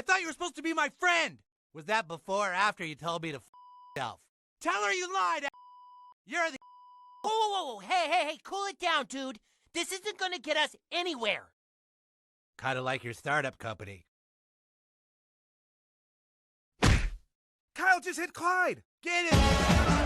I thought you were supposed to be my friend. Was that before or after you told me to f yourself? Tell her you lied. You're the. Whoa, whoa, whoa. Hey, hey, hey, cool it down, dude. This isn't gonna get us anywhere. Kind of like your startup company. Kyle just hit Clyde. Get it.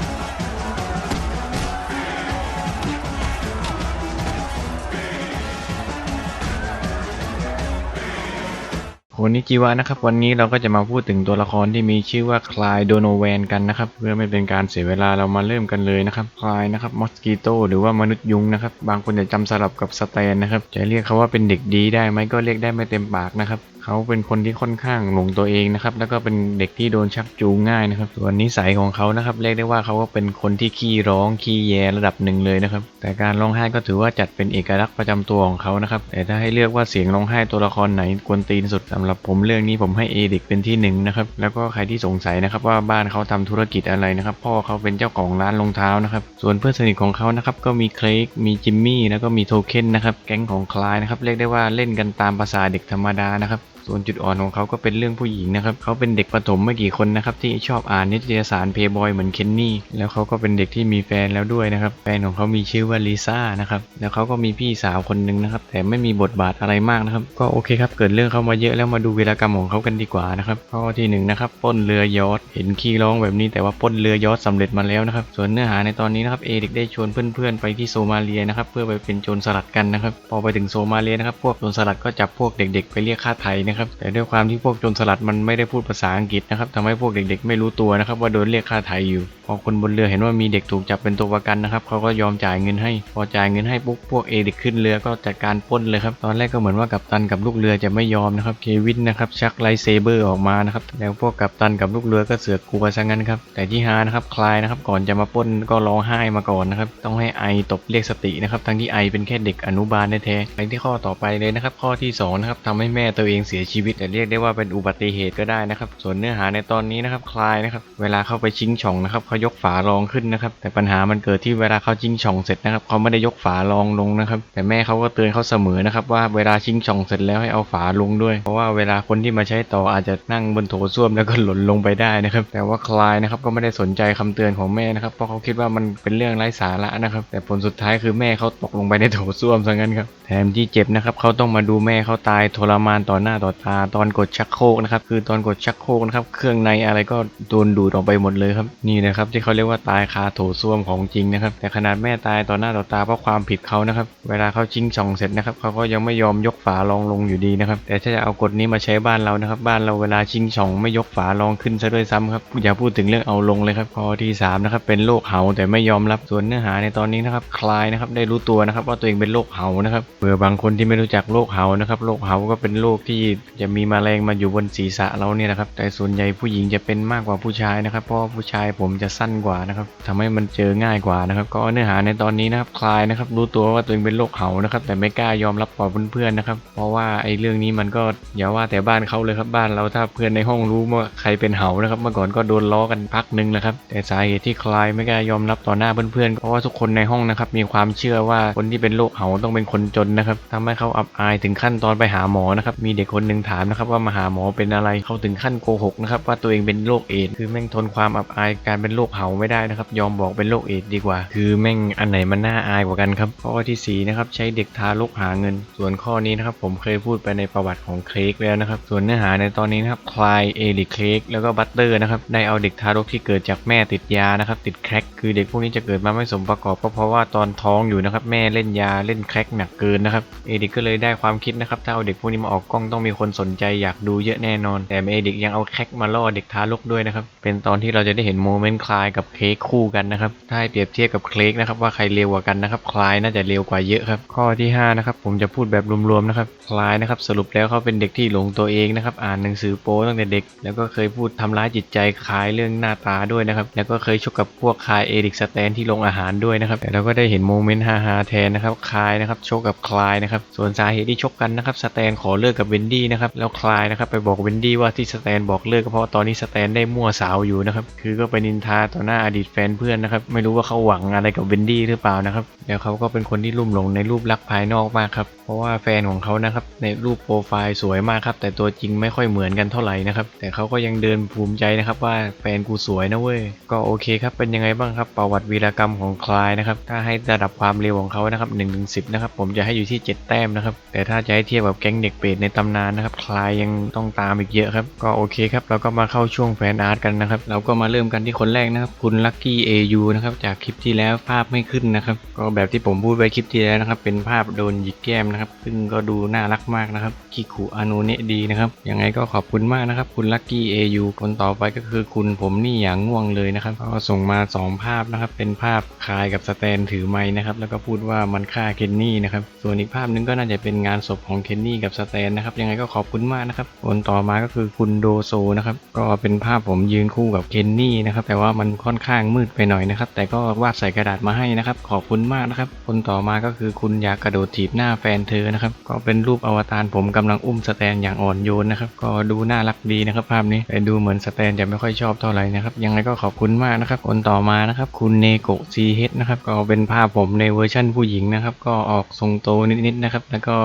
โคนิจิวะนะครับวันนี้เราก็จะมาพูดถึงตัวละครที่มีชื่อว่าคลายโดโนแวนกันนะครับ เพื่อไม่เป็นการเสียเวลาเรามาเริ่มกันเลยนะครับคลายนะครับมอสกิโตหรือว่ามนุษย์ยุงนะครับ บางคนจะจำสลับกับสแตนนะครับ จะเรียกเขาว่าเป็นเด็กดีได้ไหมก็เรียกได้ไม่เต็มปากนะครับเขาเป็นคนที่ค่อนข้างหลงตัวเองนะครับ แล้วก็เป็นเด็กที่โดนชักจูงง่ายนะครับ ส่วนนิสัยของเขานะครับเรียกได้ว่าเขาก็เป็นคนที่ขี้ร้องขี้แยระดับหนึ่งเลยนะครับ แต่การร้องไห้ก็ถือว่าจัดเป็นเอกลักษณ์ประจำตัวของเขานะครับ แต่ถ้าให้เลือกว่าเสียงร้องไห้ตัวละครไหนกวนตีนสุดสำหรับผมเรื่องนี้ผมให้เอดิกเป็นที่หนึ่งนะครับ แล้วก็ใครที่สงสัยนะครับว่าบ้านเขาทำธุรกิจอะไรนะครับ พ่อเขาเป็นเจ้าของร้านรองเท้านะครับ ส่วนเพื่อนสนิทของเขานะครับก็มีเคลกมีจิมมี่แล้วก็มีโทเค็นนะครับ แก๊งของคลายนะครับ เรียกได้ว่าเล่นกันตามภาษาเด็กธรรมดานะครับ ส่วนจุดอ่อนของเขาก็เป็นเรื่องผู้หญิงนะครับเขาเป็นเด็กประถมไม่กี่คนนะครับที่ชอบอ่านนิตยสารเพย์บอยเหมือนเคนนี่แล้วเขาก็เป็นเด็กที่มีแฟนแล้วด้วยนะครับแฟนของเขามีชื่อว่าลิซ่านะครับแล้วเขาก็มีพี่สาวคนหนึ่งนะครับแต่ไม่มีบทบาทอะไรมากนะครับก็โอเคครับเกิดเรื่องเข้ามาเยอะแล้วมาดูวีรกรรมของเขากันดีกว่านะครับข้อที่หนึ่งนะครับป้นเรือยอทเห็นขี้ร้องแบบนี้แต่ว่าป้นเรือยอทสำเร็จมาแล้วนะครับส่วนเนื้อหาในตอนนี้นะครับเอริกได้ชวนเพื่อนๆไปที่โซมาเลียนะครับเพื่อไปเป็นโจรสลัดกันนะครับพอไปถึงโซมาเลียนะครับพวกโจรสลัดก็จับพวกเด็ก ๆ ไปเรียกค่าไถ่นะครับ แต่ด้วยความที่พวกโจรสลัดมันไม่ได้พูดภาษาอังกฤษนะครับทำให้พวกเด็กๆ ไม่รู้ตัวนะครับ ว่าโดนเรียกค่าไทยอยู่พอคนบนเรือเห็นว่ามีเด็กถูกจับเป็นตัวประกันนะครับเขาก็ยอมจ่ายเงินให้ พอจ่ายเงินให้ปุ๊บพวกเอเด็กขึ้นเรือก็จัดการป้นเลยครับตอนแรกก็เหมือนว่ากัปตันกับลูกเรือจะไม่ยอมนะครับเควินนะครับชักไลเซเบอร์ออกมานะครับแล้วพวกกัปตันกับลูกเรือก็เสือกกลัวซะงั้นครับแต่ที่ฮานะครับคลายนะครับก่อนจะมาป้นก็ร้องไห้มาก่อนนะครับต้องให้ไอตบเรียกสตินะครับทั้งที่ไอเป็นแค่เด็กอนุบาลแท้ๆไปที่ข้อต่อไปเลยนะครับข้อที่สองนะครับทำให้แม่ตัวเองเสียชีวิต แต่เรียกได้ว่าเป็นอุบัติเหตุก็ได้นะครับส่วนเนื้อหาในตอนนี้นะครับคลายนะครับเวลาเข้าไปชิงช่องนะครับเขายกฝารองขึ้นนะครับ แต่ปัญหามันเกิดที่เวลาเขาชิงช่องเสร็จนะครับเขาไม่ได้ยกฝารองลงนะครับ แต่แม่เขาก็เตือนเขาเสมอนะครับว่าเวลาชิงช่องเสร็จแล้วให้เอาฝาลงด้วย เพราะว่าเวลาคนที่มาใช้ต่ออาจจะนั่งบนโถส้วมแล้วก็หล่นลงไปได้นะครับ แต่ว่าคลายนะครับก็ไม่ได้สนใจคำเตือนของแม่นะครับเพราะเขาคิดว่ามันเป็นเรื่องไร้สาระนะครับ แต่ผลสุดท้ายคือแม่เขาตกลงไปในโถส้วมซะงั้นครับแถมที่เจ็บนะครับเขาต้องมาดูแม่เขาตายทรมานต่อหน้าต่อตาตอนกดชักโครกนะครับคือตอนกดชักโครกนะครับเครื่องในอะไรก็โดนดูดออกไปหมดเลยครับนี่นะครับที่เขาเรียกว่าตายคาโถส้วมของจริงนะครับ แต่ขนาดแม่ตายต่อหน้าต่อตาเพราะความผิดเขานะครับ เวลาเขาชิงช่องเสร็จนะครับเขาก็ยังไม่ยอมยกฝารองลงอยู่ดีนะครับ แต่ถ้าจะเอากฎนี้มาใช้บ้านเรานะครับ บ้านเราเวลาชิงช่องไม่ยกฝารองขึ้นซะด้วยซ้ำครับอย่าพูดถึงเรื่องเอาลงเลยครับข้อที่สามนะครับเป็นโรคเหาแต่ไม่ยอมรับส่วนเนื้อหาในตอนนี้นะครับคลายนะครับได้รู้ตัวนะครับว่าตัวเองเป็นโรคเหานะครับเผื่อบางคนที่ไม่รู้จักโรคเหานะครับโรคเหาก็เป็นโรคที่จะมีแมลงมาอยู่บนศีรษะเราเนี่ยนะครับแต่ส่วนใหญ่ผู้หญิงจะเป็นมากกว่าผู้ชายนะครับเพราะผู้ชายผมจะสั้นกว่านะครับทำให้มันเจอง่ายกว่านะครับ ก็เนื้อหาในตอนนี้นะครับคลายนะครับ รู้ตัวว่าตัวเองเป็นโรคเหานะครับ แต่ไม่กล้ายอมรับต่อเพื่อนๆนะครับ เพราะว่าไอ้เรื่องนี้มันก็อย่าว่าแต่บ้านเขาเลยครับบ้านเราถ้าเพื่อนในห้องรู้ว่าใครเป็นเหานะครับ เมื่อก่อนก็โดนล้อกันพักหนึงนะครับ แต่สาเหตุที่คลายไม่กล้ายอมรับต่อหน้าเพื่อนๆเพราะว่าทุกคนในห้องนะครับมีความเชื่อว่าคนที่เป็นโรคเหาต้องเป็นคนจนนะครับทำให้เขาอับอายถึงขั้นตอนไปหาหมอนะครับมีเด็กคนหนึ่งถามนะครับว่ามาหาหมอเป็นอะไรเขาถึงขั้นโกหกนะครับว่าตัวเองเป็นโรคเอดคือแม่งทนความอับอายการเป็นโรคคเหาไม่ได้นะครับ ยอมบอกเป็นโรคเอดดีกว่า คือแม่งอันไหนมันน่าอายกว่ากันครับข้อที่สี่นะครับใช้เด็กทารกหาเงิน ส่วนข้อนี้นะครับผมเคยพูดไปในประวัติของเคลกแล้วนะครับ ส่วนเนื้อหาในตอนนี้นะครับคลายเอริเคลกแล้วก็บัตเตอร์นะครับได้เอาเด็กทารกที่เกิดจากแม่ติดยานะครับติดแคร็กคือเด็กพวกนี้จะเกิดมาไม่สมประกอบก็เพราะว่าตอนท้องอยู่นะครับแม่เล่นยาเล่นแคร็กหนักเกินนะครับเอริกก็เลยได้ความคิดนะครับถ้าเอาเด็กพวกนี้มาออกกล้องต้องมีคนสนใจอยากดูเยอะแน่นอน แต่เอริกยังเอาแคร็กมาล่อเด็กทารกด้วยนะครับเป็นตอนที่เราจะได้เห็นโมเมนต์คลายกับเคลกคู่กันนะครับ ถ้าเปรียบเทียบกับเคลกนะครับว่าใครเร็วกว่ากันนะครับ คลายน่าจะเร็วกว่าเยอะครับ ข้อที่ห้านะครับผมจะพูดแบบรวมๆนะครับ คลายนะครับสรุปแล้วเขาเป็นเด็กที่หลงตัวเองนะครับ อ่านหนังสือโป๊ตั้งแต่เด็ก แล้วก็เคยพูดทำร้ายจิตใจคลายเรื่องหน้าตาด้วยนะครับ แล้วก็เคยชกกับพวกคลายเอริกสแตนที่ลงอาหารด้วยนะครับ แต่เราก็ได้เห็นโมเมนต์ฮาๆแทนนะครับ คลายนะครับชกกับคลายนะครับ ส่วนสาเหตุที่ชกกันนะครับ สแตนขอเลิกกับเวนดี้นะครับ แล้วคลายนะครับไปบอกเวนดี้ว่าที่สแตนบอกเลิกก็เพราะตอนนี้สแตนได้มั่วสาวอยู่นะครับ คือก็ไปนินทาต่อหน้าอดีตแฟนเพื่อนนะครับ ไม่รู้ว่าเขาหวังอะไรกับเวนดี้หรือเปล่านะครับเดี๋ยวเขาก็เป็นคนที่ลุ่มหลงในรูปลักษณ์ภายนอกมากครับ เพราะว่าแฟนของเขานะครับในรูปโปรไฟล์สวยมากครับ แต่ตัวจริงไม่ค่อยเหมือนกันเท่าไหร่นะครับ แต่เขาก็ยังเดินภูมิใจนะครับว่าแฟนกูสวยนะเว้ย ก็โอเคครับ เป็นยังไงบ้างครับ ประวัติวีรกรรมของคลายนะครับ ถ้าให้ระดับความเร็วของเขานะครับ1นถึงสินะครับ ผมจะให้อยู่ที่ 7 แต้มนะครับ แต่ถ้าจะให้เทียบกับแก๊งเด็กเปรตในตำนานนะครับคลายยังต้องตามอีกเยอะครับ ก็โอเคครับ เราก็มาเข้าช่วงแฟนอาร์ตกันนะครับ เราก็มาเริ่มกันที่คนแรกนะครับ คุณลัคกี้เอยูนะครับ จากคลิปที่แล้วภาพไม่ขึ้นนะครับ ก็แบบที่ผมพูดไปคลิปที่แล้วนะครับ เป็นภาพโดนหยิกแก้มนะครับ ซึ่งก็ดูน่ารักมากนะครับคิคุอานุเนะดีนะครับ ยังไงก็ขอบคุณมากนะครับ คุณลัคกี้เอยูคนต่อไปก็คือคุณผมนี่อย่างง่วงเลยนะครับ ก็ส่งมา 2 ภาพนะครับ เป็นภาพคายกับสแตนถือไม้นะครับ แล้วก็พูดว่ามันฆ่าเคนนี่นะครับ ส่วนอีกภาพนึงก็น่าจะเป็นงานศพของเคนนี่กับสแตนนะครับ ยังไงก็ขอบคุณมากนะครับ คนต่อมาก็คือคุณโดโซนะครับ ก็เป็นภาพผมยืนคู่กับเคนนี่นะครับ แต่ว่ามันค่อนข้างมืดไปหน่อยนะครับ แต่ก็วาดใส่กระดาษมาให้นะครับ ขอบคุณมากนะครับ คนต่อมาก็คือคุณอยากกระโดดถีบหน้าแฟนเธอนะครับ ก็เป็นรูปอวตารผมกำลังอุ้มสแตนอย่างอ่อนโยนนะครับ ก็ดูน่ารักดีนะครับภาพนี้แต่ดูเหมือนสแตนจะไม่ค่อยชอบเท่าไหร่นะครับ ยังไงก็ขอบคุณมากนะครับ คนต่อมานะครับ คุณเนโกะซีเฮดนะครับ ก็เป็นภาพผมในเวอร์ชั่นผู้หญิงนะครับ ก็ออกทรงโตนิดๆนะครับ แล้วก็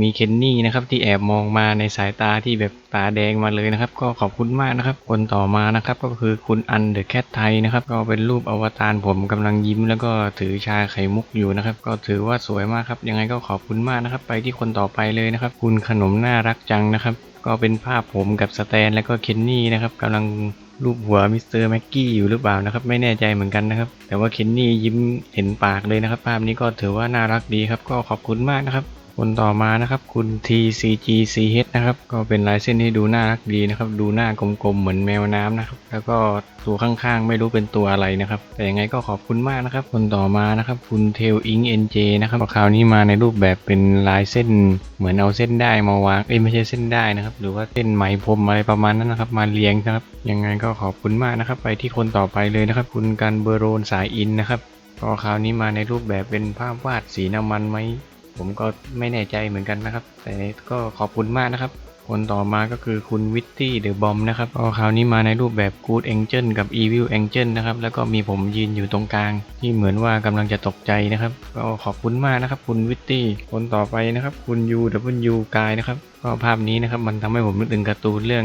มีเคนนี่นะครับที่แอบมองมาในสายตาที่แบบตาแดงมาเลยนะครับ ก็ขอบคุณมากนะครับ คนต่อมานะครับก็คือคุณอันเดอะแคทไทยนะครับ ก็เป็นรูปอวตารผมกำลังยิ้ม แล้วก็ถือชาไข่มุกอยู่นะครับ ก็ถือว่าสวยมากครับ ยังไงก็ขอบคุณมากนะครับ ไปที่คนต่อไปเลยนะครับ คุณขนมน่ารักจังนะครับ ก็เป็นภาพผมกับสแตนแล้วก็เคนนี่นะครับกำลังรูปหัวมิสเตอร์แม็กกี้อยู่หรือเปล่านะครับ ไม่แน่ใจเหมือนกันนะครับ แต่ว่าเคนนี่ยิ้มเห็นปากเลยนะครับ ภาพนี้ก็ถือว่าน่ารักดีครับ ก็ขอบคุณมากนะครับ คนต่อมานะครับคุณ TCGCH นะครับก็เป็นลายเส้นที่ดูน่ารักดีนะครับ ดูหน้ากลมๆเหมือนแมวน้ำนะครับ แล้วก็ตัวข้างๆ ไม่รู้เป็นตัวอะไรนะครับ แต่ยังไงก็ขอบคุณมากนะครับ คนต่อมานะครับคุณเทลอิงเอ็นเจนะครับคราวนี้มาในรูปแบบเป็นลายเส้นเหมือนเอาเส้นได้มาวางเอ้ยไม่ใช่เส้นได้นะครับ หรือว่าเส้นไหมพรมอะไรประมาณนั้นนะครับ มาเรียงนะครับยังไงก็ขอบคุณมากนะครับ ไปที่คนต่อไปเลยนะครับ คุณกันเบอร์โรนสายอินนะครับก็คราวนี้มาในรูปแบบเป็นภาพวาดสีน้ำมันไหม ผมก็ไม่แน่ใจเหมือนกันนะครับ แต่ก็ขอบคุณมากนะครับ คนต่อมาก็คือคุณวิตตี้เดอะบอมนะครับก็คราวนี้มาในรูปแบบ Good Angel กับ Evil Angel นะครับ แล้วก็มีผมยืนอยู่ตรงกลาง ที่เหมือนว่ากำลังจะตกใจนะครับ ก็ขอบคุณมากนะครับ คุณวิตตี้ คนต่อไปนะครับ คุณ U W กายนะครับ ก็ภาพนี้นะครับมันทำให้ผมนึกถึงการ์ตูนเรื่อง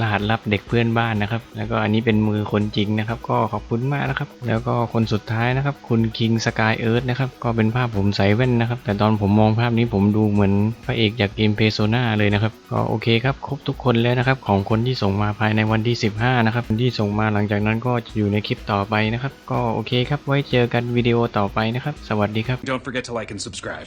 รหัสลับเด็กเพื่อนบ้านนะครับ แล้วก็อันนี้เป็นมือคนจริงนะครับ ก็ขอบคุณมากนะครับ แล้วก็คนสุดท้ายนะครับ คุณ King Sky Earth นะครับก็เป็นภาพผมใส่แว่นนะครับ แต่ตอนผมมองภาพนี้ผมดูเหมือนพระเอกจากเกมเพโซนาเลยนะครับ ก็โอเคครับ ครบทุกคนแล้วนะครับ ของคนที่ส่งมาภายในวันที่ 15 นะครับคนที่ส่งมาหลังจากนั้นก็จะอยู่ในคลิปต่อไปนะครับ ก็โอเคครับไว้เจอกันวิดีโอต่อไปนะครับ สวัสดีครับ Don't forget to like and subscribe.